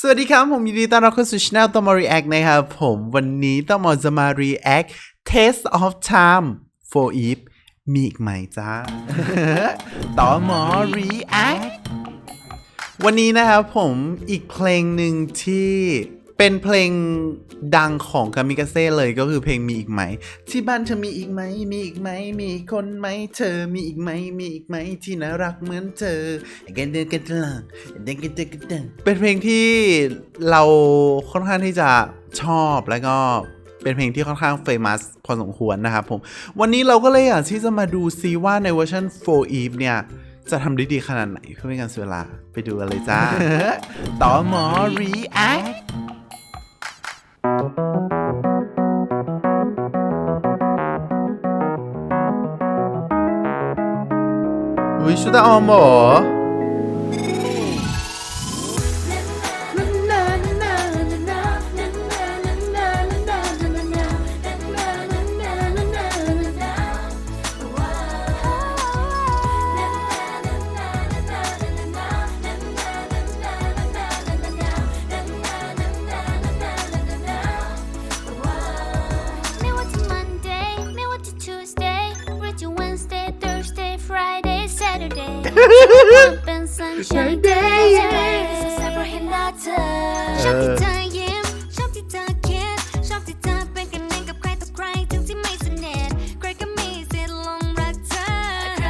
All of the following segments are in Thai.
สวัสดีครับ ผมยินดีต้อนรับเข้าสู่ช่องตอมอ React นะครับ ผมวันนี้ตอมอจะมา React Taste of Time for Eve มีอีกไหมจ้าตอมอ React วันนี้นะครับผมอีกเพลงหนึ่งที่ เป็นเพลงดังของกามิกาเซ่เลยก็คือเพลงมีอีกไหม ที่บ้านเธอมีอีกไหม มีอีกไหม มีอีกคนไหม เธอมีอีกไหม มีอีกไหมที่น่ารักเหมือนเธอกันเดินกันตลอดเดินกันเดินกันเดินเป็นเพลงที่เราค่อนข้างที่จะชอบแล้วก็เป็นเพลงที่ค่อนข้างเฟมัสพอสมควรนะครับผม วันนี้เราก็เลยอยากที่จะมาดูซีว่าในเวอร์ชัน4 Eve เนี่ย จะทำได้ดีขนาดไหนเพื่อไม่ให้การเสียเวลา ไปดูกันเลยจ้า ต่อหมอ React วิชุดาออ without our more. Saturday ความเป็น Sunshine Day สดใสเพราะเห็นหน้าเธอชอบที่เธอยิ้มชอบที่เธอคิดชอบที่เธอเป็นกันเองกับใครต่อใครถึงที่ไม่สนิทใครก็มีสิทธิ์ลงรักเธอใคร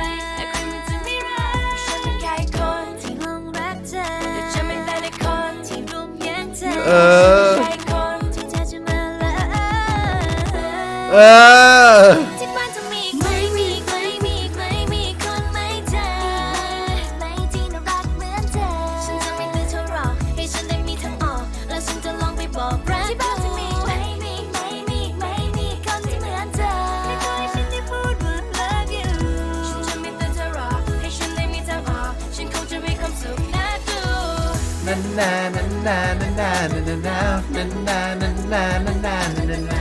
ใครมันจะไม่รักฉันเป็นแค่คนที่ลงรักเธอแต่ฉันเป็นคนที่รุมย่งเธอเออเออ นันนานันนานันนานันนานันนานันนานันนานันนา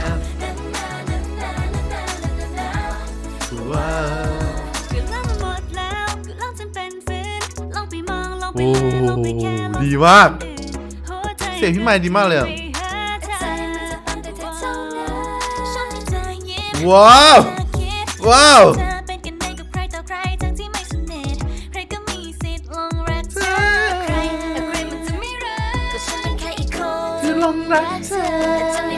ว้าวคือลองมาหมดแล้วคือลองจนเป็นฝืนลองไปมองลองไปโอ้แลลองไปแค่ลองดีมากหัวใจเสียงพี่ไมค์ดีมากเลยอะไปหาเธอชอบที่เธอยิ้มว้าวเธอคิดว้าว รักเธอ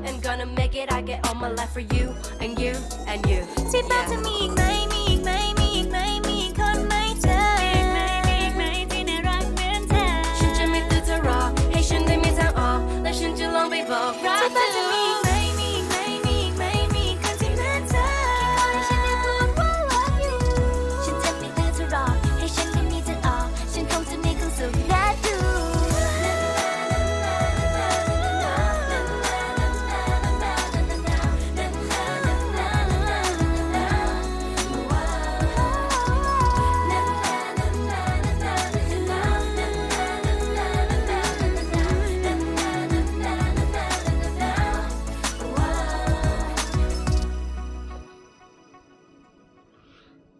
look and gonna make it. I get all my life for you and you and you. ที่บ้านจะมีอีกไหมมีอีกไหมมีอีกไหมมีอีกคนไหมเธอมีอีกไหมมีอีกไหมที่น่ารักเหมือนเธอฉันจะไม่ตื่นเธอรอให้ฉันได้มีทางออกและฉันจะลองไปบอกรักที่เธบ้านจะอ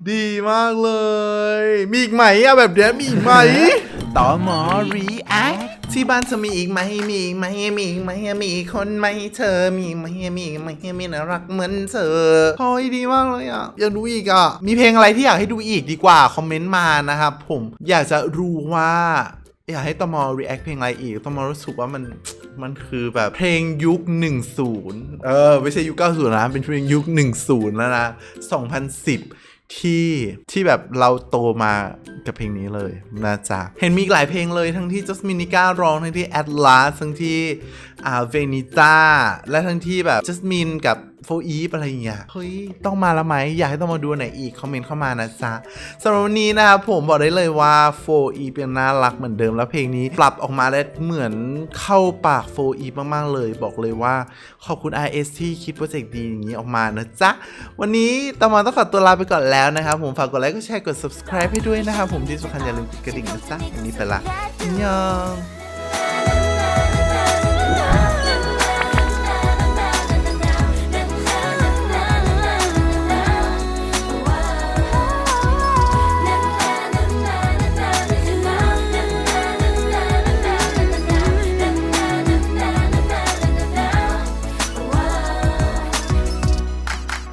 ดีมากเลย มีอีกไหมอะแบบเนี้ยมีอีกไหม ต่อหมอ React ที่บ้านจะมีอีกไหมมีอีกไหมมีอีกไหมมีอีกคนไหมเธอมีอีกไหมมีอีกไหมมีน่ารักเหมือนเธอโอ้ยดีมากเลยอะอยากดูอีกอะมีเพลงอะไรที่อยากให้ดูอีกดีกว่า คอมเมนต์มานะครับผมอยากจะรู้ว่า อยากให้ตอมอ react เพลงอะไรอีกตอมอรู้สึกว่ามันมันคือแบบเพลงยุค 10 เออ ไม่ใช่ยุค 90 นะ เป็นเพลงยุค 10 แล้วนะ 2010 ที่ที่แบบเราโตมากับเพลงนี้เลยนะจ๊ะ เห็นมีหลายเพลงเลยทั้งที่จัสมินิก้าร้องทั้งที่แอดลาสทั้งที่อ่าเวนิต้าและทั้งที่แบบจัสมินกับ โฟอีฟอะไรอย่างเงี้ยเฮ้ยต้องมาแล้วไหมอยากให้ต้องมาดูไหนอีก คอมเมนต์เข้ามานะจ๊ะสำหรับวันนี้นะครับผมบอกได้เลยว่าโฟอีฟยังน่ารักเหมือนเดิมแล้วเพลงนี้ปรับออกมาได้เหมือนเข้าปากโฟอีฟมากๆเลย บอกเลยว่าขอบคุณ RS ที่คิดโปรเจกต์ดีอย่างนี้ออกมานะจ๊ะวันนี้ตามมาต้องขอตัวลาไปก่อนแล้วนะครับผมฝากกดไลค์กดแชร์กด subscribe ให้ด้วยนะครับผมที่สำคัญอย่าลืมกดกระดิ่งนะจ๊ะวันนี้ไปละอันยอง